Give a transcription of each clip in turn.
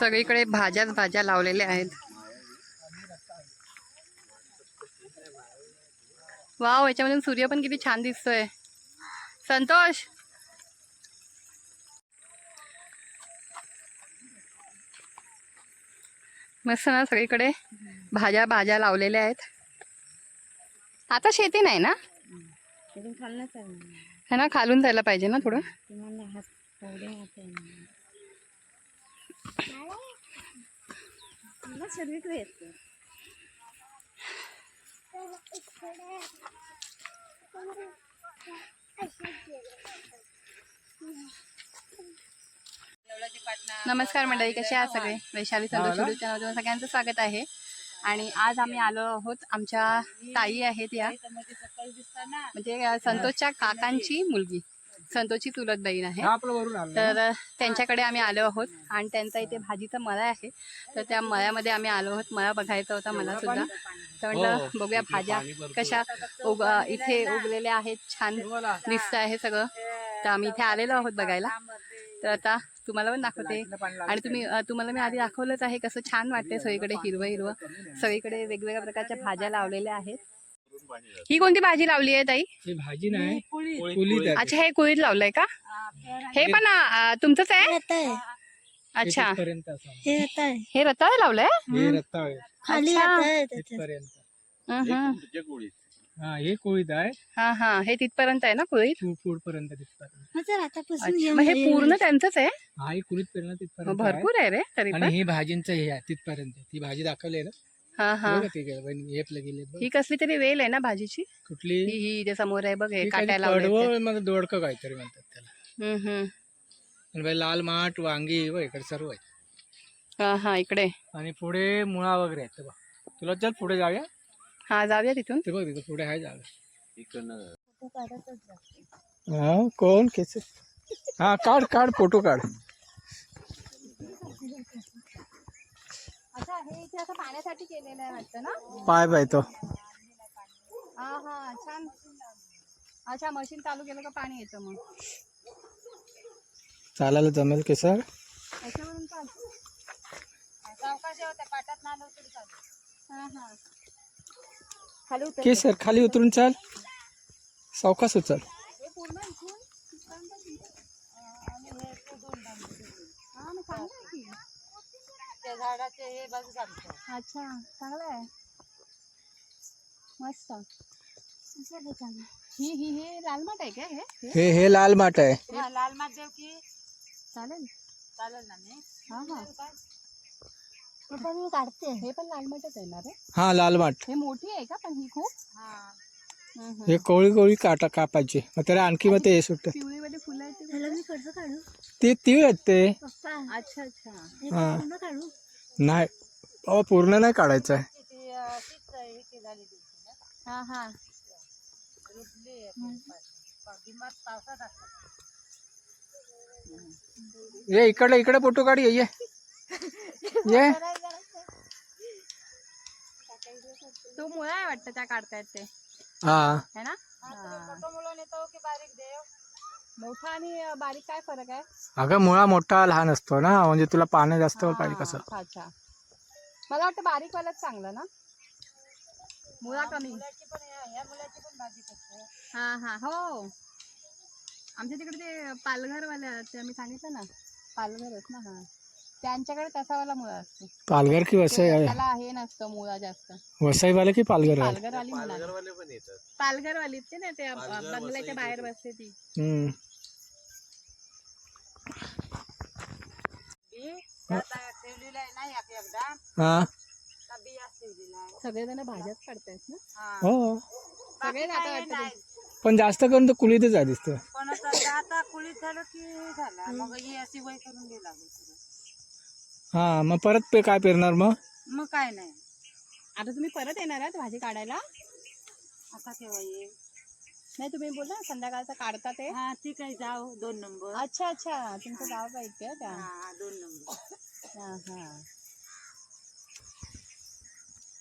सगळीकडे भाज्याच भाज्या लावलेल्या आहेत. वाव याच्यामधून सूर्य पण किती छान दिसतोय. संतोष! मस्त ना सगळीकडे भाज्या भाज्या लावलेल्या आहेत. आता शेती नाही ना. है ना खालून जायला पाहिजे ना थोडं? मला येतं नमस्कार मंडळी कसे आहात सगळे? वैशाली चॅनलवर सगळ्यांचं स्वागत आहे. आणि आज आम्ही आलो आहोत आमच्या ताई आहेत या. म्हणजे संतोषच्या काकांची मुलगी. संतोषची चुलत बहीण आहे. तर त्यांच्याकडे आम्ही आलो आहोत आणि त्यांचा इथे भाजीचा मळा आहे. तर त्या मळ्यामध्ये आम्ही आलो आहोत. मळा बघायचा होता मला सुद्धा. तर म्हटलं बघूया भाज्या कशा उग इथे उगलेल्या आहेत. छान दिसत आहे सगळं. तर आम्ही इथे आलेलो आहोत बघायला. तर आता तुम्हाला पण दाखवते. आणि तुम्ही तुम्हाला मी आधी दाखवलंच आहे कसं छान वाटते सगळीकडे हिरवं हिरवं. सगळीकडे वेगवेगळ्या प्रकारच्या भाज्या लावलेल्या आहेत. ही कोणती भाजी लावली आहे ताई? ही भाजी नाही. अच्छा हे कुळीत लावलंय का? हे पण अ, तुमचंच आहे? अच्छा. हे हे रताळ लावलंय? हे रत्ता आहे. खाली अच्छा. येत आहे त्याच्यात. तिथपर्यंत हम्म. हा हे. कोळीत आहे. हा हा. हे तिथपर्यंत आहे ना कुळीत? पुढ पुढपर्यंत तिथपर्यंत. मग चल आतापासून अच्छा. घेऊन मग हे. पूर्ण त्यांचंच आहे? हा ही कुळीत पर्यंत मग तिथपर्यंत आहे. भरपूर आहे रे तरी आणि पण. ही भाजींचं हे आहे तिथपर्यंत. ती भाजी दाखवली आहे ना? हा हा. बघा ते गेलं, बहिणी, हे आपलं गेले बघ. ही कसली तरी वेल आहे ना भाजीची? कुठली? ही ही इथे समोर आहे बघ हे काट्या काहीतरी लावले कडवळमध्ये दोडकं काहीतरी म्हणतात त्याला. हम्म हम्म. आणि बाई लाल माठ वांगी व इकडे सर्व आहे हा हा इकडे. आणि पुढे मुळा वगैरे आहेत ते बघ. तुला चल पुढे जाऊया. हा जाऊया तिथून. ते बघ तिथं पुढे आहे जागा. जाते. हा कोण? केस हा काढ काढ फोटो काढ. असं पाण्यासाठी केलेलं आहे वाटतं ना? पाय पाय तो. हा हा छान. अच्छा मशीन चालू केलं का पाणी येतं मग? चालायला जमेल केसर त्याच्यावरून चाल सावकाश होत्या पाटात नालं तरी चालतं. हा हा. खाली उतर. खाली उतरून चाल. सावकाश उचल. हे पूर्ण इथून तिथपर्यंत हा मग चांगलं आहे की. त्या झाडाचे हे बाजू चालतं अच्छा चांगलं आहे मस्त. ही ही हे लाल माठ आहे का हे? हे? हे हे लाल माठ आहे. हा, लाल माठ देव की? चालेल. चालेल ना मी. हा हा. मी काढते. हे पण लाल माठच आहे ना रे? हा लाल माठ हे मोठी आहे का पण ही खूप? हा. हम्म, हम्म. हे कोळी कोळी काटा कापायचे. मग त्याला आणखी मग ते हे सुटत. पिवळीवाली फुलं आहेत ते. त्याला मी कर्ज काढू? ते तीळ आहेत ते. पप्पा. अच्छा अच्छा. हे हा. पूर्ण काढू? नाही. अहो पूर्ण नाही काढायचं आहे. हे. हा हा. ये इकडे इकडे फोटो काढ ये ये. ये. तो मुळा आहे वाटतं त्या काढतायत ते. हा. है ना? मोठं मोठा आणि बारीक काय फरक आहे? अगं मुळा मोठा लहान असतो ना म्हणजे तुला पाणी जास्त पाहिजे कसं? अच्छा अच्छा. मला वाटतं बारीक वालाच चांगलं ना? मुळा कमी. मुलाची पण ह्या मुलाची पण भाजी करतो. हा हा हो. आमच्या तिकडे ते पालघरवाल्या ते मी सांगितलं ना पालघरच ना हा. त्यांच्याकडे तसावाला मुळा असतो. पालघर की वसई आहे? त्याला हे नसतं मुळा जास्त. वसईवाले की पालघर आहे? पालघरवाली म्हणा पालघरवाली ते ना ते बंगल्याच्या बाहेर बसते ती. हम्म. हा. का बिया ठेवलेला आहे सगळेजण भाज्याच काढतायत ना? हा. हो. सगळे आता वाटतं. पण जास्त करून तर कुलीतच आहे दिसतं. पण आता आता कुळीत झालं की झालं. मग ही अशी वय करून गेला हा मग परत पे काय पेरणार मग? मग काय नाही. आता तुम्ही परत येणार आहात भाजी काढायला? आता केव्हा ये नाही तुम्ही बोला संध्याकाळचं काढता ते. ठीक आहे जाव दोन नंबर. अच्छा अच्छा तुमचं गाव पाहिजे का दोन नंबर. हा हा.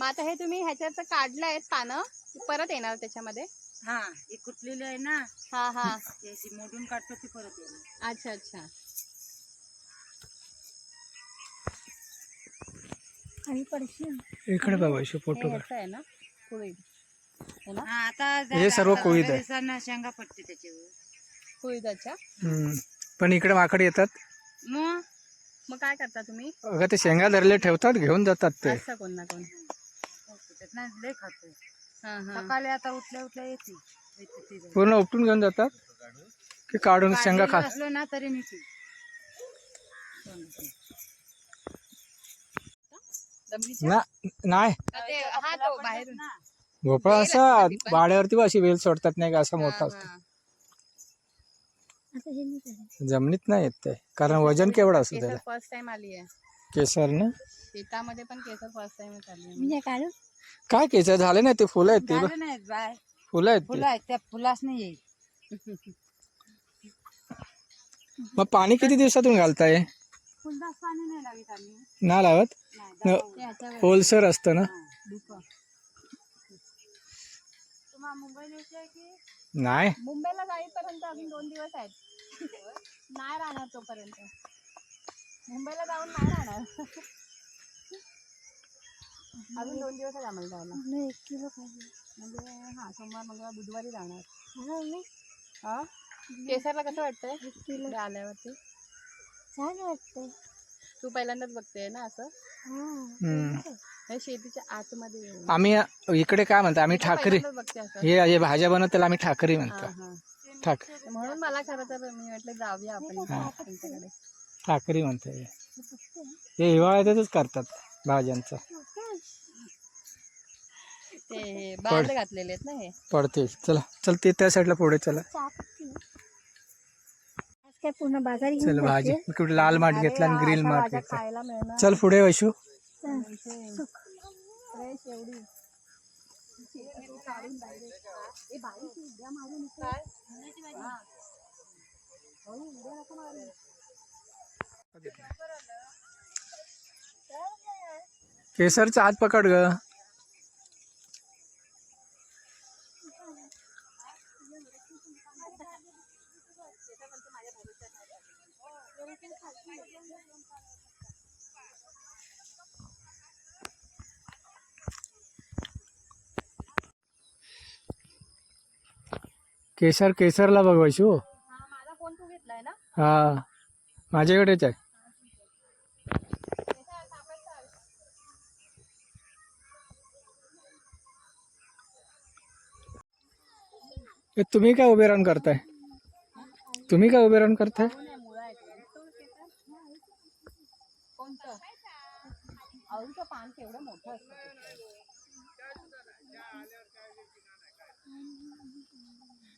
मग आता हे तुम्ही ह्याच्यात काढलं आहेत पानं परत येणार त्याच्यामध्ये? हा हे कुठलेलं आहे ना हा हा. मोडून काढतो ती परत येणार. अच्छा अच्छा. आणि पडशी इकडे बघायचे फोटो आहे ना पुढे. आता हे सर्व थोड्या आहे. दिवसांना शेंगा पडते त्याच्यावर. कुळीदाच्या हम्म. पण इकडे माकड येतात. मग? मग काय करता तुम्ही? अगं ते शेंगा धरले ठेवतात घेऊन जातात ते. असं कोण ना कोण? त्यातनं लय खातोय. हा हा. सकाळी आता उठल्या उठल्या येते. येते ती जाऊन. पूर्ण उपटून घेऊन जातात? की काढून शेंगा खा काढलेली असलो ना तरी नेते दमडीच्या? ना नाही. का ते हा तो बाहेरून भोपळा असा वाड्यावरती अशी वेल सोडतात नाही का असा मोठा असतो. हा. जमिनीत नाही येत ते कारण वजन केवढं असतं केसर त्याला? फर्स्ट टाइम आली आहे. केसर ना? शेतामध्ये पण केसर फर्स्ट टाइम आली. काय केसर? झाले नाही ते फुलं आहेत ते फुलं आहेत फुलं आहेत त्या फुलास नाही येईल मग पाणी किती दिवसातून घालताय? ना लावत ओलसर असतं ना? आहे की नाही. मुंबईला जाईपर्यंत अजून दोन दिवस आहेत. नाही राहणार तोपर्यंत. मुंबईला जाऊन नाही राहणार. अजून दोन दिवस आहेत आम्हाला जायला. म्हणजे हा सोमवार मंगळवार बुधवारी जाणार. हा केसरला कसं वाटतंय? इकडे आल्यावरती. छान वाटतंय. तू पहिल्यांदाच बघते ना असं? हम्म. हे शेतीच्या आतमध्ये येऊन. आम्ही इकडे काय म्हणतो आम्ही ठाकरे. पहिल्यांदाच बघते असं हे हे भाज्या बनवत त्याला आम्ही ठाकरी हा, म्हणतो. हा. ठाक म्हणून मला खरं तर मी म्हटलं जाऊया आपण त्यांच्याकडे ठाकरी म्हणतो हे. हे हिवाळ्यातच करतात भाज्यांचं. ते बांध घातलेले आहेत ना हे. पडते. चला चल ते त्या साईडला पुढे चला. आज काय पूर्ण बाजार चल भाजी. कुठे लाल माठ घेतला आणि ग्रिल माठ घेतला. खायला मिळणार चल पुढे वैशू. केसरचा हात पकड ग. केसर केसरला बघ वैशू. हा माझा फोन तू घेतलाय ना? हा माझ्याकडेच आहे. ए, तुम्ही काय उभे राहून करताय? तुम्ही काय उभे राहून करताय कोणतं? पान केवढं मोठं असतं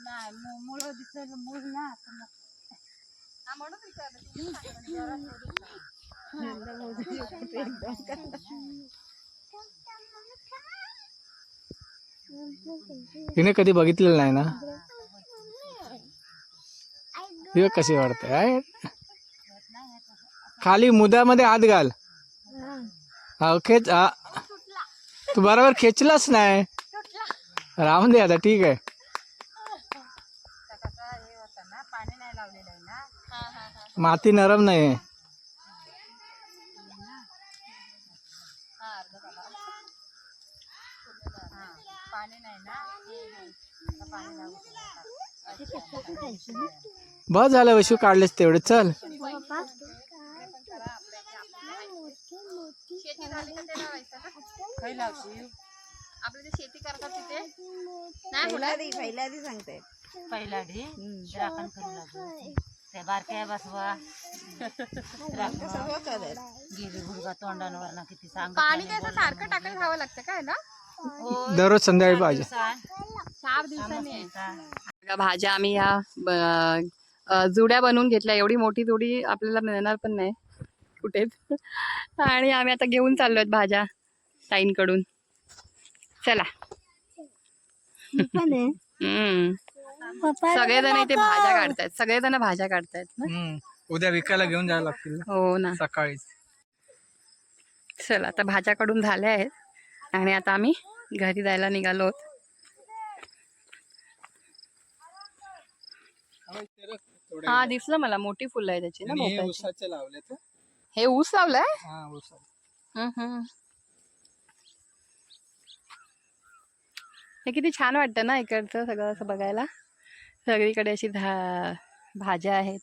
नाही मु- मुळं दिसेल मूळ ना. हिने कधी बघितलेलं नाही ना कशी आहे खाली मुद्यामध्ये हात घाल हा, खेच तू बरोबर खेचलाच नाही राहून दे आता ठीक आहे माती नरम नाही आहे हा पाणी नाही ना आता पाणी लावू बस झालं वैशू काढलेस तेवढे चल. शेती झाली का ते लावायचं ना खाई लावशील आपलं जे शेती करतात तिथे नाही पहिला सांगते पहिला लागू त्या बारक्या बसवा. गेली गुडगा तोंडांवर ना किती सांग पाणी त्याचं सारखं घ्यावं लागतं काय ना? दररोज संध्याकाळी पाहिजे चार दिवसांनी. भाज्या आम्ही या जुड्या बनवून घेतल्या. एवढी मोठी जुडी आपल्याला मिळणार पण नाही कुठेच. आणि आम्ही आता घेऊन चाललोय भाज्या ताईंकडून. चला. हम्म. सगळेजण इथे भाज्या काढतायत. सगळेजण भाज्या काढतायत ना? हम्म. उद्या विकायला घेऊन जायला लागतील ना? हो ना. सकाळीच. चला आता भाज्या काढून झाल्या आहेत. आणि आता आम्ही घरी जायला निघालो आहोत. थोडे हा दिसलं मला. मोठी फुलं आहे त्याची ना आणि हे भोपळ्याची. उसाचे लावले तर हे? ऊस लावलाय? हा उसा हम्म, हम्म. हे किती छान वाटतं ना इकडचं सगळं असं बघायला. सगळीकडे अशी भा भाज्या आहेत.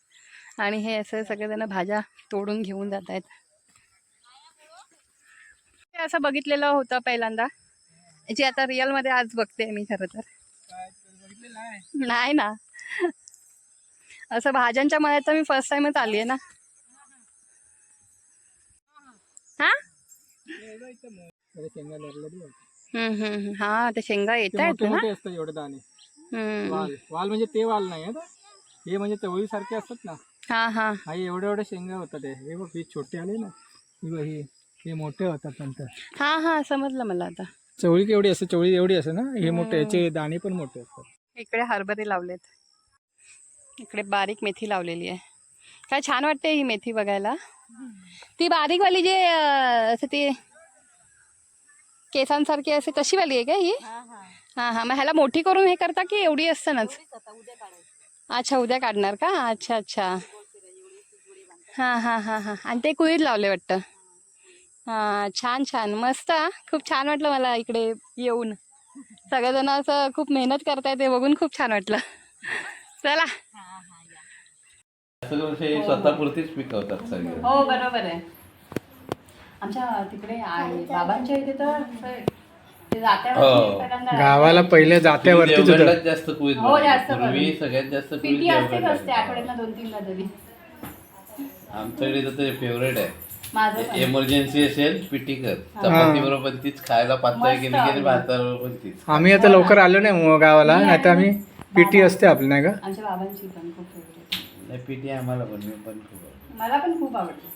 आणि हे असं सगळेजण भाज्या तोडून घेऊन जात आहेत. असं बघितलेलं होतं पहिल्यांदा. याची आता रिअलमध्ये आज बघते मी खरं तर. नाही ना. असं भाज्यांच्या मळ्यात तर मी फर्स्ट टाइमच आली आहे ना. हा. हा ते शेंगा येत आहेत वाल वाल म्हणजे ते वाल नाही हे. म्हणजे चवळी सारखे असतात ना. हा हा. हा हे एवढे एवढे शेंगा होतात हे. हे बघ ही छोटे आले ना. ही बघ, ही हे मोठे होतात नंतर. हा हा समजलं मला आता. चवळी केवढी असते? चवळी एवढी असते ना? हे मोठे याचे दाणे पण मोठे असतात. इकडे हरभरे लावलेत. इकडे बारीक मेथी लावलेली आहे. काय छान वाटते ही मेथी बघायला. ती बारीकवाली जे अं, असं ती केसांसारखी असते तशी वाली आहे का ही. हा हा. मग ह्याला मोठी करून हे करता की एवढी असतानाच? अच्छा उद्या काढणार का? अच्छा अच्छा. हां हां हां हां. आणि ते कुळीत लावले वाटतं? हां छान छान. मस्त हा. खूप छान वाटलं मला इकडे येऊन. सगळेजण असं खूप मेहनत करतायत ते बघून खूप छान वाटलं. चला. वर्ष हे स्वतःपुरतीच पिकवतात सगळे. हो बरोबर आहे. आमच्या तिकडे बाबांच्या इथे तर गावाला पहिले देवगडलाच जास्त कुळीत हो, जास्त. पूर्वी. सगळ्यात जास्त असते दोन तरी. आमच्याकडे तर ते फेवरेट आहे. एमर्जन्सी असेल पिटी कर. चपाती बरोबर तीच खायला पातळ केली की पण तीच. आम्ही आता लवकर आलो नाही गावाला. नाही तर आम्ही पीटी असते आपली नाही का? आमच्या बाबांची पण खूप फेवरेट नाही पिटी आम्हाला पण मी पण खूप. मला पण खूप आवडते.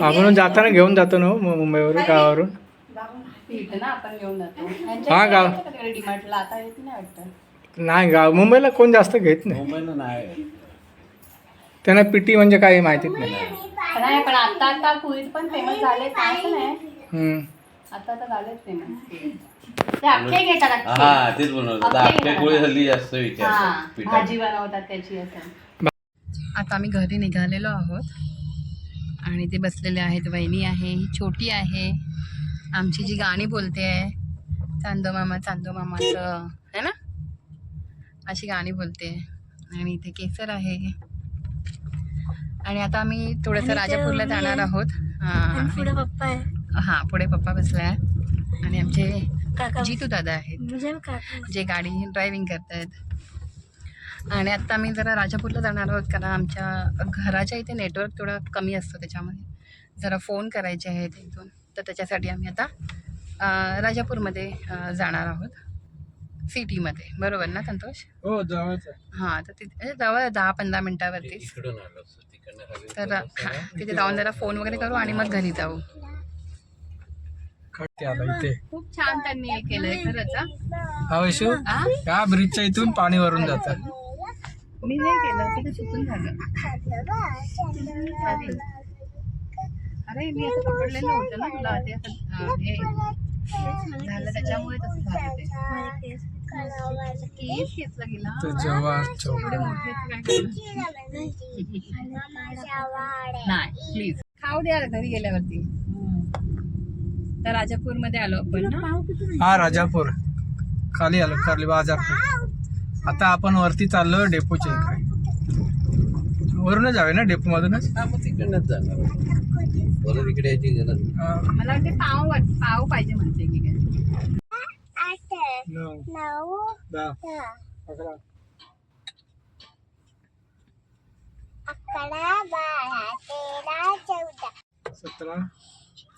आपण जाताना घेऊन जातो ना हो, मुंबईवरून गावावरून? पीठ ना आपण घेऊन जातो. हा, गाव. डिमार्टला आता येत नाही वाटतं. नाही गाव. मुंबईला कोण जास्त घेत नाही? मुंबईला नाही. त्यांना पीटी म्हणजे काय माहितीच नाही. नाही पण आता आता पण फेमस झाले असं नाही. हम्म. आता आता झालेच फेमस ते अख्खे घेतात अख्खे. हा तेच बनवतात अख्खे आपल्या कोळी हल्ली जास्त हा विचारतात पिठा भाजी बनवतात त्याची असं. आता आम्ही घरी निघालेलो आहोत. आणि ते बसलेले आहेत. वहिनी आहे ही छोटी आहे. आमची जी गाणी बोलते आहे चांदो मामा चांदो मामाचं है ना? अशी गाणी बोलते. आणि इथे केसर आहे. आणि आता आम्ही थोडंसं राजापूरला जाणार आहे. आहोत. हा हा पुढे पप्पा बसलाय. आणि आमचे जितू दादा आहेत. जे गाडी ड्रायव्हिंग करतायत. आणि आत्ता मी जरा राजापूरला जाणार आहोत कारण आमच्या घराच्या इथे नेटवर्क थोडं कमी असतं त्याच्यामध्ये. जरा फोन करायचे आहेत इथून. तर त्याच्यासाठी आम्ही आता राजापूरमध्ये जाणार आहोत. सिटीमध्ये. बरोबर ना संतोष? हो हां तर तिथे जवळ दहा पंधरा हवे तर तिथे जाऊन जरा फोन वगैरे करू आणि मग घरी जाऊ. खूप छान त्यांनी हे केलंय खरंच? या ब्रिजच्या इथून पाणी वरून जातं. मी नाही केलं चुकून झालं. चालेल. अरे मी असं पकडलेलं होतं ना तुला. ते असं अं, हे झालं त्याच्यामुळे तसं झालं ते. केस घेतला गेला. तो जवाहर चौक एवढे मोठे आहेत काय करणार? नाही प्लीज खाऊ द्या घरी गेल्यावरती. तर राजापूरमध्ये आलो आपण ना? हा राजापूर. खाली आलो खाली बाजारपूर आता आपण वरती चाललो डेपोच्या इकडे. वरूनच जावे ना डेपो मधूनच हा मग तिकडनंच जाणार. परत इकडे यायची गरज नाही. हा. मला वाटते पाव वाट- पाव पाहिजे म्हणते की काय नऊ, दहा, अकरा. अकरा बारा तेरा चौदा. सतरा.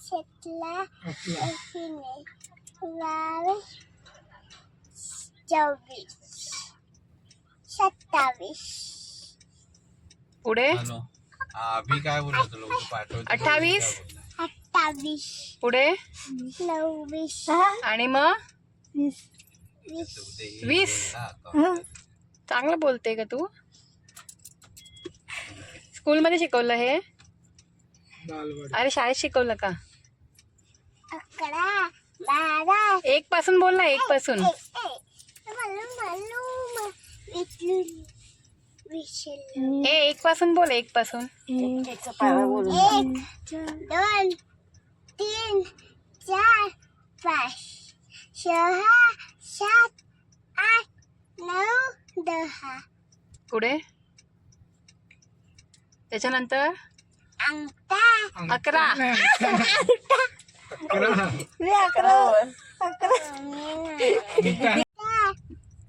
सतरा अठरा. एकोणीस बावीस चोवीस. सत्तावीस. पुढे आलो हा मी काय बोलत होतो अठ्ठावीस अठ्ठावीस पुढे नव्वीस आणि मग वीस चांगलं बोलते का तू स्कूलमध्ये शिकवलं हे अरे शाळेत शिकवलं का अकरा बारा एक पासून बोल ना एक पासून ए एक पासून बोल एक पासून एक दोन तीन चार पाच सहा सात आठ नऊ दहा. पुढे? त्याच्यानंतर? अंगठा. अकरा.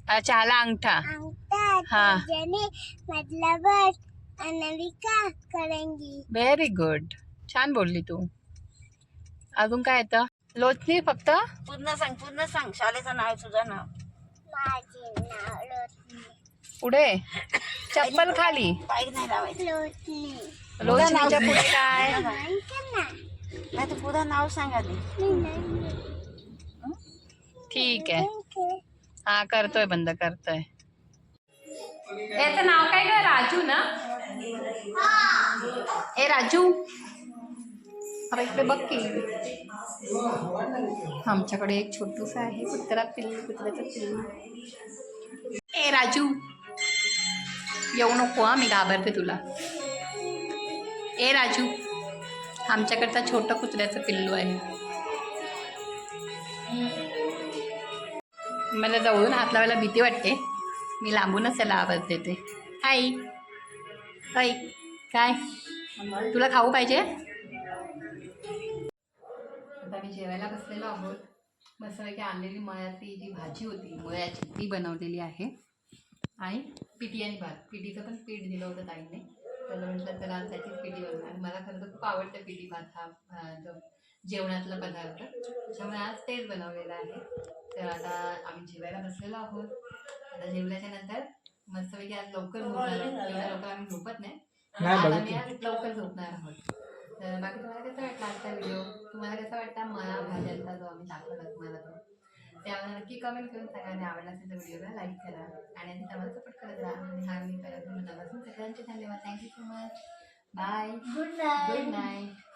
अच्छा आला अंगठा. हा. त्याने मतलब अनविका करेंगी. व्हेरी गुड छान बोलली तू. अजून काय येतं? लोचनी फक्त? पूर्ण सांग पूर्ण सांग. शाळेचं नाव तुझं नाव. माझे नाव लोटणी पुढे? चप्पल खाली. पाय नाही लावायचं. लोटणी लोचनीच्या पुढे काय? नाही तर पुढं नाव सांग आधी. ठीक आहे. हा करतोय बंद करतोय. याचं नाव काय ग? राजू ना? ए राजू. अरे इकडे बघ की. आमच्याकडे एक छोटूस आहे कुत्रा पिल्लू कुत्र्याचं पिल्लू. ए राजू. येऊ नको हा मी घाबरते तुला. ए राजू. आमच्याकडचा छोटं कुत्र्याचं पिल्लू आहे. मला जवळून हात लावायला भीती वाटते. मी लांबूनच त्याला आवाज देते. हाय हाय काय? तुला खाऊ पाहिजे? आता मी जेवायला बसलेलो आहोत. मस्तपैकी आणलेली मळ्यातली जी भाजी होती मुळ्याची ती बनवलेली आहे. आणि पिठी आणि भात. पिठीचं पण पीठ दिलं होतं ताईने. त्याला म्हटलं चला आज त्याचीच पिठी बनवणार. मला खरं तर खूप आवडतं पिठी भात हा जो जेवणातला पदार्थ. त्यामुळे आज तेच बनवलेलं आहे. तर आता आम्ही जेवायला बसलेलो आहोत. आता जेवल्याच्या नंतर मस्तपैकी आज लवकर झोपणार आहोत एवढ्या लवकर आम्ही झोपत नाही. नाही आज बघितलं. आम्ही आज लवकर झोपणार आहोत. तर बाकी तुम्हाला कसा वाटला आजचा व्हिडिओ तुम्हाला कसा वाटला मला भाज्यांचा जो आम्ही दाखवला तुम्हाला तो? त्यावर नक्की कमेंट करून सांगा आणि आवडला असेल तर व्हिडिओला लाईक करा. आणि आधी आम्हाला सपोर्ट करत राहा. आणि हा मी करत मनापासून सगळ्यांचे धन्यवाद. Thank you so much bye good night good night